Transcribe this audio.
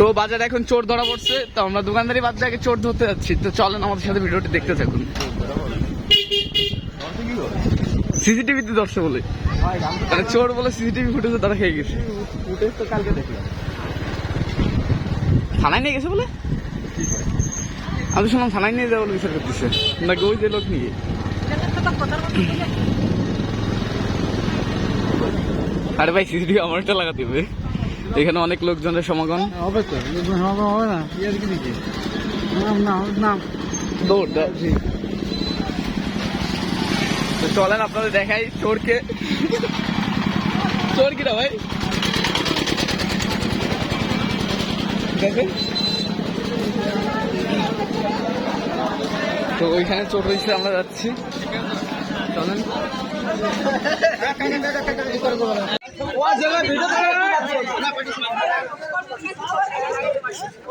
তো বাজারে এখন চোর ধরা পড়ছে, তো আমরা দোকানদারি বাদ দিয়ে আগে চোর ধরতে যাচ্ছি। তো চলেন আমাদের সাথে ভিডিওটি দেখতে থাকুন। সিসিটিভিতে ধরছে বলে। মানে চোর বলে সিসিটিভি ফুটেছে তারা খেয়ে গেছে। ফুটেজ তো কালকে দেখলাম থানায় নিয়ে গেছে বলে? আমি শুনলাম থানায় নিয়ে যাব বলে বিচার করতেছে। নাকি ওই যে লোক নিয়ে? আরে ভাই, সিসিটিভি আমার একটা লাগাতে হবে। এখানে অনেক লোকজনের সমাগম হবে তো লোকজন সমাগম হবে না কি আর কি নাম না নাম দৌড়। তো চলেন আপনাদের দেখাই চোরকে চোর কিনা ভাই দেখেন তো ওইখানে চোর রয়েছে আমরা যাচ্ছি চলেন